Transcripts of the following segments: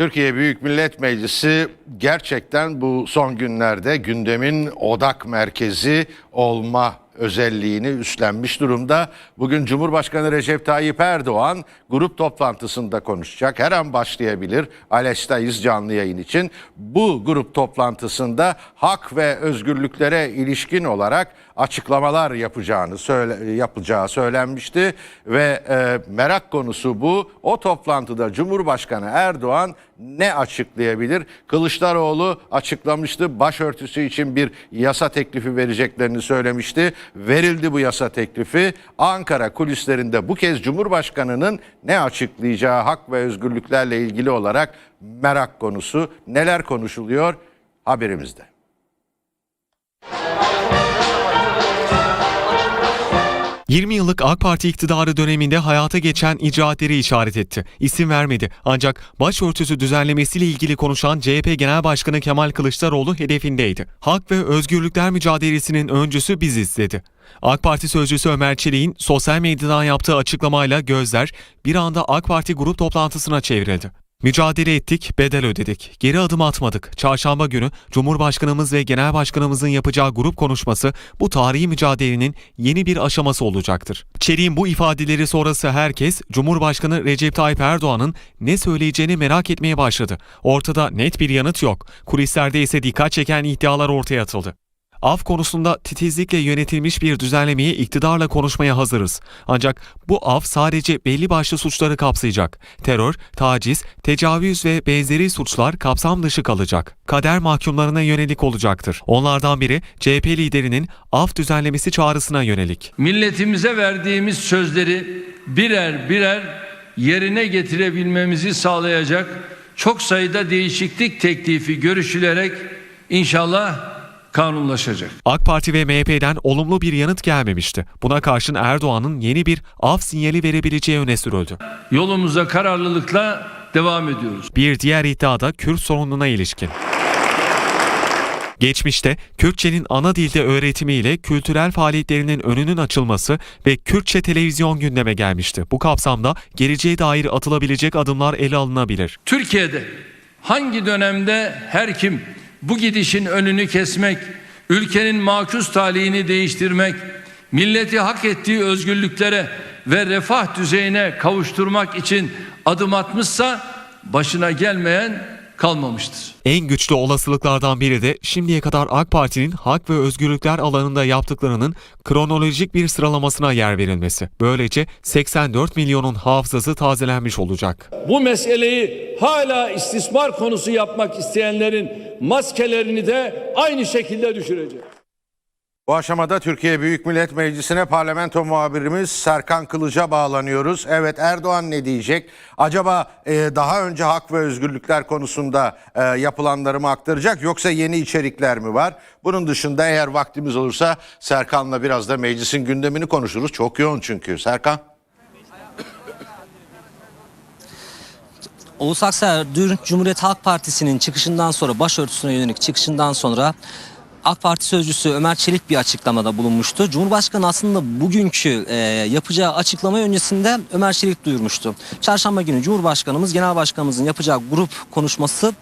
Türkiye Büyük Millet Meclisi gerçekten bu son günlerde gündemin odak merkezi olma özelliğini üstlenmiş durumda. Bugün Cumhurbaşkanı Recep Tayyip Erdoğan grup toplantısında konuşacak. Her an başlayabilir. Ales'tayız canlı yayın için. Bu grup toplantısında hak ve özgürlüklere ilişkin olarak açıklamalar yapacağını söyle, yapacağı söylenmişti ve e, merak konusu bu. O toplantıda Cumhurbaşkanı Erdoğan ne açıklayabilir? Kılıçdaroğlu açıklamıştı. Başörtüsü için bir yasa teklifi vereceklerini söylemişti. Verildi bu yasa teklifi. Ankara kulislerinde bu kez Cumhurbaşkanı'nın ne açıklayacağı hak ve özgürlüklerle ilgili olarak merak konusu. Neler konuşuluyor? Haberimizde. — 20 yıllık AK Parti iktidarı döneminde hayata geçen icraatleri işaret etti. İsim vermedi. Ancak başörtüsü düzenlemesiyle ilgili konuşan CHP Genel Başkanı Kemal Kılıçdaroğlu hedefindeydi. Hak ve özgürlükler mücadelesinin öncüsü biziz dedi. AK Parti sözcüsü Ömer Çelik'in sosyal medyadan yaptığı açıklamayla gözler bir anda AK Parti grup toplantısına çevrildi. Mücadele ettik, bedel ödedik. Geri adım atmadık. Çarşamba günü Cumhurbaşkanımız ve Genel Başkanımızın yapacağı grup konuşması bu tarihi mücadelenin yeni bir aşaması olacaktır. Çelik'in bu ifadeleri sonrası herkes Cumhurbaşkanı Recep Tayyip Erdoğan'ın ne söyleyeceğini merak etmeye başladı. Ortada net bir yanıt yok. Kulislerde ise dikkat çeken iddialar ortaya atıldı. Af konusunda titizlikle yönetilmiş bir düzenlemeyi iktidarla konuşmaya hazırız. Ancak bu af sadece belli başlı suçları kapsayacak. Terör, taciz, tecavüz ve benzeri suçlar kapsam dışı kalacak. Kader mahkumlarına yönelik olacaktır. Onlardan biri CHP liderinin af düzenlemesi çağrısına yönelik. milletimize verdiğimiz sözleri birer birer yerine getirebilmemizi sağlayacak çok sayıda değişiklik teklifi görüşülerek inşallah kanunlaşacak. AK Parti ve MHP'den olumlu bir yanıt gelmemişti. Buna karşın Erdoğan'ın yeni bir af sinyali verebileceği öne sürüldü. Yolumuza kararlılıkla devam ediyoruz. Bir diğer iddia da Kürt sorununa ilişkin. Geçmişte Kürtçenin ana dilde öğretimiyle kültürel faaliyetlerinin önünün açılması ve Kürtçe televizyon gündeme gelmişti. Bu kapsamda geleceğe dair atılabilecek adımlar ele alınabilir. Türkiye'de hangi dönemde her kim bu gidişin önünü kesmek, ülkenin makus talihini değiştirmek, milleti hak ettiği özgürlüklere ve refah düzeyine kavuşturmak için adım atmışsa başına gelmeyen kalmamıştır. En güçlü olasılıklardan biri de şimdiye kadar AK Parti'nin hak ve özgürlükler alanında yaptıklarının kronolojik bir sıralamasına yer verilmesi. Böylece 84 milyonun hafızası tazelenmiş olacak. Bu meseleyi hala istismar konusu yapmak isteyenlerin maskelerini de aynı şekilde düşürecek. Bu aşamada Türkiye Büyük Millet Meclisi'ne parlamento muhabirimiz Serkan Kılıç'a bağlanıyoruz. Evet Erdoğan ne diyecek? Acaba e, daha önce hak ve özgürlükler konusunda e, yapılanları mı aktaracak yoksa yeni içerikler mi var? Bunun dışında eğer vaktimiz olursa Serkan'la biraz da meclisin gündemini konuşuruz. Çok yoğun çünkü. Serkan. Oğuz Akser dün Cumhuriyet Halk Partisi'nin çıkışından sonra başörtüsüne yönelik çıkışından sonra AK Parti sözcüsü Ömer Çelik bir açıklamada bulunmuştu. Cumhurbaşkanı aslında bugünkü e, yapacağı açıklama öncesinde Ömer Çelik duyurmuştu. Çarşamba günü Cumhurbaşkanımız, Genel Başkanımızın yapacağı grup konuşması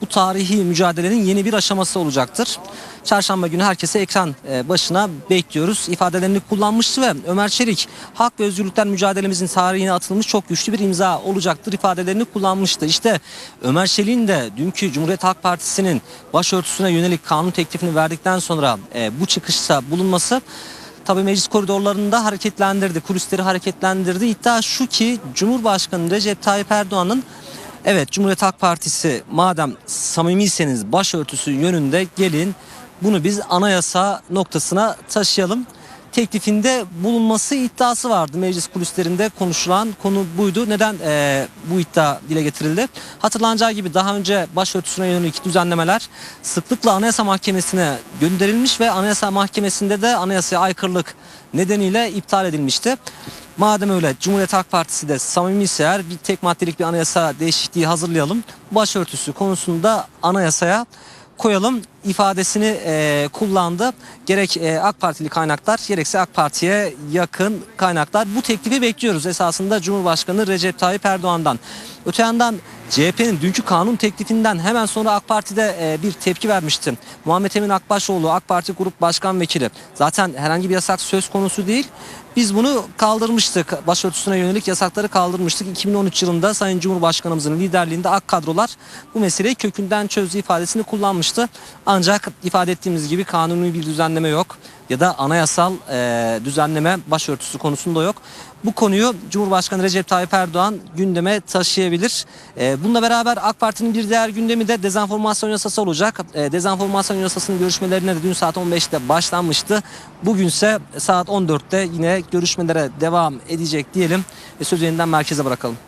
bu tarihi mücadelenin yeni bir aşaması olacaktır. Çarşamba günü herkese ekran e, başına bekliyoruz. ifadelerini kullanmıştı ve Ömer Çelik hak ve özgürlükler mücadelemizin tarihine atılmış çok güçlü bir imza olacaktır ifadelerini kullanmıştı. İşte Ömer Çelik'in de dünkü Cumhuriyet Halk Partisi'nin başörtüsüne yönelik kanun teklifini verdikten sonra e, bu çıkışta bulunması tabii meclis koridorlarında hareketlendirdi, kulisleri hareketlendirdi. İddia şu ki Cumhurbaşkanı Recep Tayyip Erdoğan'ın Evet Cumhuriyet Halk Partisi madem samimiyseniz başörtüsü yönünde gelin bunu biz anayasa noktasına taşıyalım. Teklifinde bulunması iddiası vardı meclis kulislerinde konuşulan konu buydu. Neden eee, bu iddia dile getirildi? Hatırlanacağı gibi daha önce başörtüsüne yönelik düzenlemeler sıklıkla Anayasa Mahkemesi'ne gönderilmiş ve Anayasa Mahkemesi'nde de anayasaya aykırılık nedeniyle iptal edilmişti. Madem öyle Cumhuriyet Halk Partisi de samimiyse eğer bir tek maddelik bir anayasa değişikliği hazırlayalım. Başörtüsü konusunda anayasaya koyalım ifadesini e, kullandı. Gerek e, AK Partili kaynaklar gerekse AK Parti'ye yakın kaynaklar. Bu teklifi bekliyoruz esasında Cumhurbaşkanı Recep Tayyip Erdoğan'dan. Öte yandan CHP'nin dünkü kanun teklifinden hemen sonra AK Parti'de e, bir tepki vermişti. Muhammed Emin Akbaşoğlu AK Parti Grup Başkan Vekili. Zaten herhangi bir yasak söz konusu değil. Biz bunu kaldırmıştık. Başörtüsüne yönelik yasakları kaldırmıştık. 2013 yılında Sayın Cumhurbaşkanımızın liderliğinde AK kadrolar bu meseleyi kökünden çözdü ifadesini kullanmıştı. Ancak ifade ettiğimiz gibi kanuni bir düzenleme yok ya da anayasal e, düzenleme başörtüsü konusunda yok. Bu konuyu Cumhurbaşkanı Recep Tayyip Erdoğan gündeme taşıyabilir. E, bununla beraber AK Parti'nin bir diğer gündemi de dezenformasyon yasası olacak. E, dezenformasyon yasasının görüşmelerine de dün saat 15'te başlanmıştı. Bugünse saat 14'te yine görüşmelere devam edecek diyelim ve sözü yeniden merkeze bırakalım.